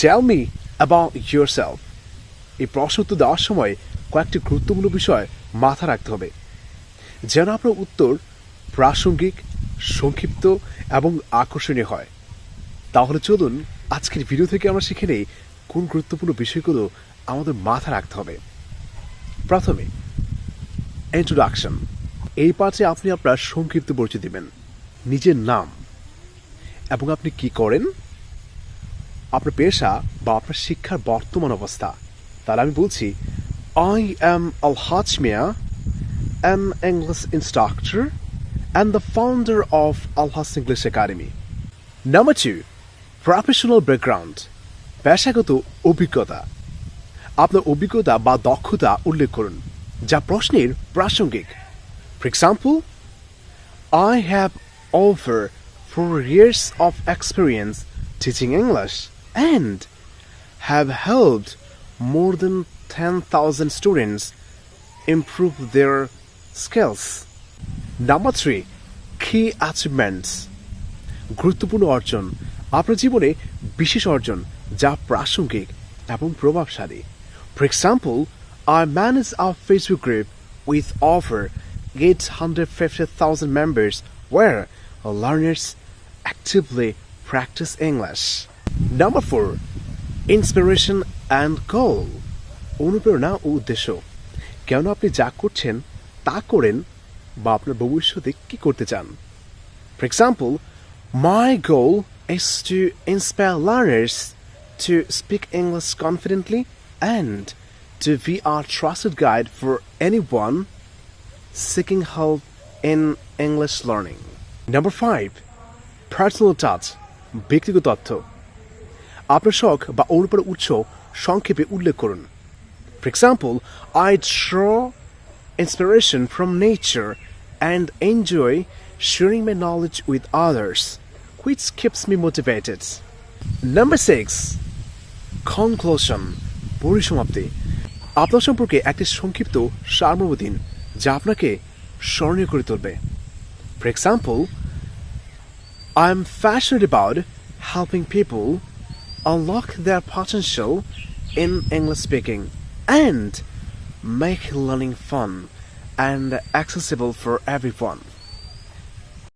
Tell me about yourself এই প্রশ্ন উত্তর দেওয়ার সময় কয়েকটি গুরুত্বপূর্ণ বিষয় মাথা রাখতে হবে। যেন আপনার উত্তর প্রাসঙ্গিক, সংক্ষিপ্ত এবং আকর্ষণীয় হয়। তাহলে চলুন আজকের ভিডিও থেকে আমরা শিখে নেই কোন গুরুত্বপূর্ণ বিষয়গুলো আমাদের মাথা রাখতে হবে। প্রথমে ইন্ট্রোডাকশন এই পাঠে আপনি আপনার সংক্ষিপ্ত পরিচয় দিবেন, নিজের নাম, এবং আপনি কি করেন? আপনার পেশা বা আপনার শিক্ষার বর্তমান অবস্থা তাহলে আমি বলছি I am Al Haj Mia an English instructor and the founder of Alhas English Academy. Number two, professional background. পেশাগত অভিজ্ঞতা আপনার অভিজ্ঞতা বা দক্ষতা উল্লেখ করুন যা প্রশ্নের প্রাসঙ্গিক for example I have over four years of experience teaching English and have helped more than 10,000 students improve their skills. Number three, key achievements. গুরুত্বপূর্ণ অর্জন আপনার জীবনে বিশেষ অর্জন যা প্রাসঙ্গিক এবং প্রভাবশালী for example I manage our Facebook group with over 850,000 members where learners actively practice English. Number four, inspiration and goal. অনুপ্রেরণা ও উদ্দেশ্য কেন আপনি যা করছেন তা করেন বা আপনার ভবিষ্যতে কি করতে চান For example, my goal is to inspire learners to speak English confidently and to be a trusted guide for anyone seeking help in English learning. Number five, personal touch, ব্যক্তিগত তথ্য আপনার শখ বা অনুপ্রেরণার উৎস সংক্ষেপে উল্লেখ করুন For example, I draw inspiration from nature and enjoy sharing my knowledge with others, which keeps me motivated. Number six, conclusion, পরিসমাপ্তি আপনার সম্পর্কে একটি সংক্ষিপ্ত সারমর্ম দিন যা আপনাকে স্মরণীয় করে তুলবে For example, I'm passionate about helping people unlock their potential in English speaking and make learning fun and accessible for everyone.